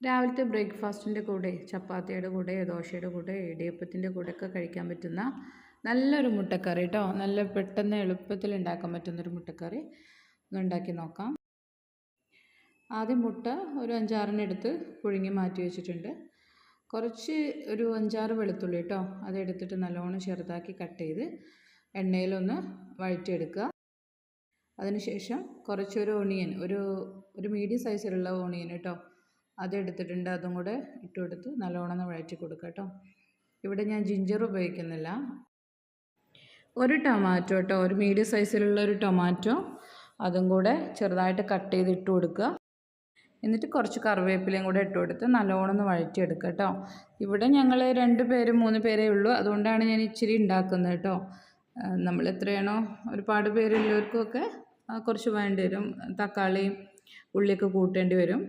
രാവിലത്തെ ബ്രേക്ക്ഫാസ്റ്റിന്റെ കൂടെ ചപ്പാത്തിയുടെ കൂടെ ദോശയുടെ കൂടെ ഇടിയപ്പത്തിന്റെ കൂടെ ഒക്കെ കഴിക്കാൻ പറ്റുന്ന നല്ലൊരു മുട്ടക്കറി കേട്ടോ നല്ല പെട്ടെന്ന് എളുപ്പത്തിൽ ഉണ്ടാക്കാൻ പറ്റുന്നൊരു മുട്ടക്കറി ഒന്ന് ഉണ്ടാക്കി നോക്കാം. ആദ്യം മുട്ട ഒരു അഞ്ചാറിന് എടുത്ത് പുഴുങ്ങി മാറ്റി വെച്ചിട്ടുണ്ട്. കുറച്ച് ഒരു അഞ്ചാറ് വെളുത്തുള്ളി കേട്ടോ അതെടുത്തിട്ട് നല്ലോണം ചെറുതാക്കി കട്ട് ചെയ്ത് എണ്ണയിലൊന്ന് വഴറ്റിയെടുക്കുക. അതിനുശേഷം കുറച്ചൊരു ഓണിയൻ ഒരു ഒരു മീഡിയം സൈസിലുള്ള ഓണിയൻ കേട്ടോ അതെടുത്തിട്ടുണ്ട്. അതും കൂടെ ഇട്ട് കൊടുത്ത് നല്ലോണം വഴറ്റി കൊടുക്കുക കേട്ടോ. ഇവിടെ ഞാൻ ജിഞ്ചർ ഉപയോഗിക്കുന്നില്ല. ഒരു ടൊമാറ്റോ കേട്ടോ ഒരു മീഡിയം സൈസിലുള്ള ഒരു ടൊമാറ്റോ അതും കൂടെ ചെറുതായിട്ട് കട്ട് ചെയ്ത് ഇട്ട് കൊടുക്കുക. എന്നിട്ട് കുറച്ച് കറിവേപ്പിലയും കൂടെ ഇട്ട് കൊടുത്ത് നല്ലോണം ഒന്ന് വഴറ്റിയെടുക്കുക കേട്ടോ. ഇവിടെ ഞങ്ങൾ രണ്ട് പേര് മൂന്ന് പേരേ ഉള്ളൂ. അതുകൊണ്ടാണ് ഞാൻ ഇച്ചിരി ഉണ്ടാക്കുന്നത് കേട്ടോ. നമ്മൾ എത്രയാണോ ഒരുപാട് പേരുള്ളവർക്കൊക്കെ കുറച്ച് വേണ്ടി വരും. തക്കാളിയും ഉള്ളിയൊക്കെ കൂട്ടേണ്ടി വരും.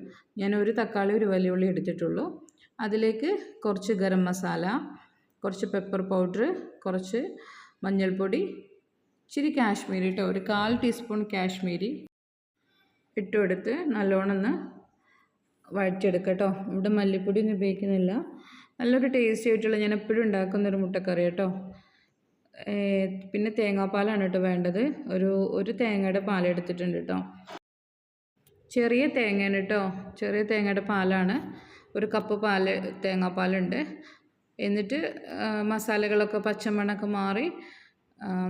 ഞാൻ ഒരു തക്കാളി ഒരു വലിയ ഉള്ളി എടുത്തിട്ടുള്ളൂ. അതിലേക്ക് കുറച്ച് ഗരം മസാല കുറച്ച് പെപ്പർ പൗഡർ കുറച്ച് മഞ്ഞൾപ്പൊടി ഇച്ചിരി കാശ്മീരി കേട്ടോ ഒരു കാൽ ടീസ്പൂൺ കാശ്മീരി ഇട്ടുകൊടുത്ത് നല്ലോണം ഒന്ന് വഴറ്റിയെടുക്കുക കേട്ടോ ഇവിടെ മല്ലിപ്പൊടി ഒന്നും ഉപയോഗിക്കുന്നില്ല. നല്ലൊരു ടേസ്റ്റി ആയിട്ടുള്ള ഞാൻ എപ്പോഴും ഉണ്ടാക്കുന്നൊരു മുട്ടക്കറി കേട്ടോ പിന്നെ തേങ്ങാപ്പാലാണ് കേട്ടോ വേണ്ടത്. ഒരു ഒരു തേങ്ങയുടെ പാലെടുത്തിട്ടുണ്ട് കേട്ടോ ചെറിയ തേങ്ങയാണ് കേട്ടോ. ചെറിയ തേങ്ങയുടെ പാലാണ്. ഒരു കപ്പ് പാൽ തേങ്ങാപ്പാലുണ്ട്. എന്നിട്ട് മസാലകളൊക്കെ പച്ചമണൊക്കെ മാറി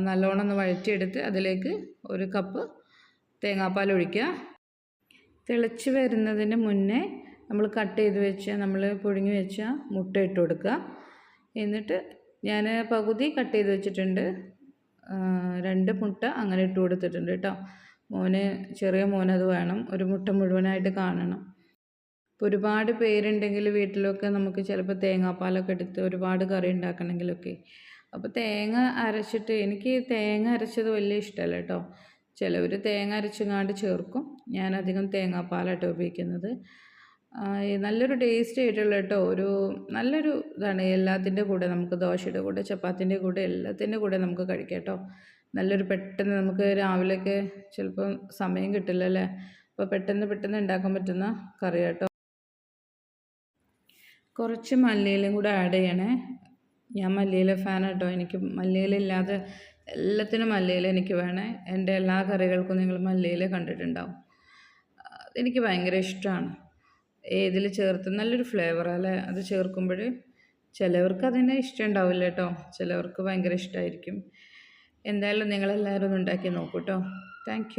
നല്ലോണം ഒന്ന് വഴറ്റിയെടുത്ത് അതിലേക്ക് ഒരു കപ്പ് തേങ്ങാപ്പാൽ ഒഴിക്കുക. തിളച്ച് വരുന്നതിന് മുന്നേ നമ്മൾ കട്ട് ചെയ്ത് വെച്ച നമ്മൾ പുഴുങ്ങി വെച്ച മുട്ട ഇട്ട് കൊടുക്കുക. എന്നിട്ട് ഞാൻ പകുതി കട്ട് ചെയ്ത് വെച്ചിട്ടുണ്ട്. രണ്ട് മുട്ട അങ്ങനെ ഇട്ട് കൊടുത്തിട്ടുണ്ട് കേട്ടോ. മോന് ചെറിയ മോനത് വേണം. ഒരു മുട്ട മുഴുവനായിട്ട് കാണണം. ഇപ്പോൾ ഒരുപാട് പേരുണ്ടെങ്കിൽ വീട്ടിലൊക്കെ നമുക്ക് ചിലപ്പോൾ തേങ്ങാപ്പാലൊക്കെ എടുത്ത് ഒരുപാട് കറി ഉണ്ടാക്കണമെങ്കിലൊക്കെ. അപ്പോൾ തേങ്ങ അരച്ചിട്ട് എനിക്ക് തേങ്ങ അരച്ചത് വലിയ ഇഷ്ടമല്ല കേട്ടോ. ചിലവർ തേങ്ങ അരച്ചങ്ങാണ്ട് ചേർക്കും. ഞാൻ അധികം തേങ്ങാപ്പാലാട്ടോ ഉപയോഗിക്കുന്നത്. നല്ലൊരു ടേസ്റ്റ് ആയിട്ടുള്ള കേട്ടോ. ഒരു നല്ലൊരു ഇതാണ്. എല്ലാത്തിന്റെ കൂടെ നമുക്ക് ദോശയുടെ കൂടെ ചപ്പാത്തിന്റെ കൂടെ എല്ലാത്തിന്റെ കൂടെ നമുക്ക് കഴിക്കാം കേട്ടോ. നല്ലൊരു പെട്ടെന്ന് നമുക്ക് രാവിലെയൊക്കെ ചിലപ്പം സമയം കിട്ടില്ല അല്ലേ? അപ്പോൾ പെട്ടെന്ന് പെട്ടെന്ന് ഉണ്ടാക്കാൻ പറ്റുന്ന കറി കേട്ടോ കുറച്ച് മല്ലിയിലും കൂടെ ആഡ് ചെയ്യണേ. ഞാൻ മല്ലിയില ഫാൻ കേട്ടോ എനിക്ക് മല്ലിയിലില്ലാതെ എല്ലാത്തിനും മല്ലിയില എനിക്ക് വേണേ. എന്റെ എല്ലാ കറികൾക്കും നിങ്ങൾ മല്ലിയില കണ്ടിട്ടുണ്ടാവും. എനിക്ക് ഭയങ്കര ഇഷ്ടമാണ് ഏതിൽ ചേർത്ത് നല്ലൊരു ഫ്ലേവർ അല്ലേ? അത് ചേർക്കുമ്പോൾ ചിലവർക്ക് അതിനെ ഇഷ്ടം ഉണ്ടാവില്ല കേട്ടോ. ചിലവർക്ക് ഭയങ്കര ഇഷ്ടമായിരിക്കും എന്തായാലും നിങ്ങളെല്ലാവരും ഉണ്ടാക്കി നോക്കൂ കേട്ടോ താങ്ക്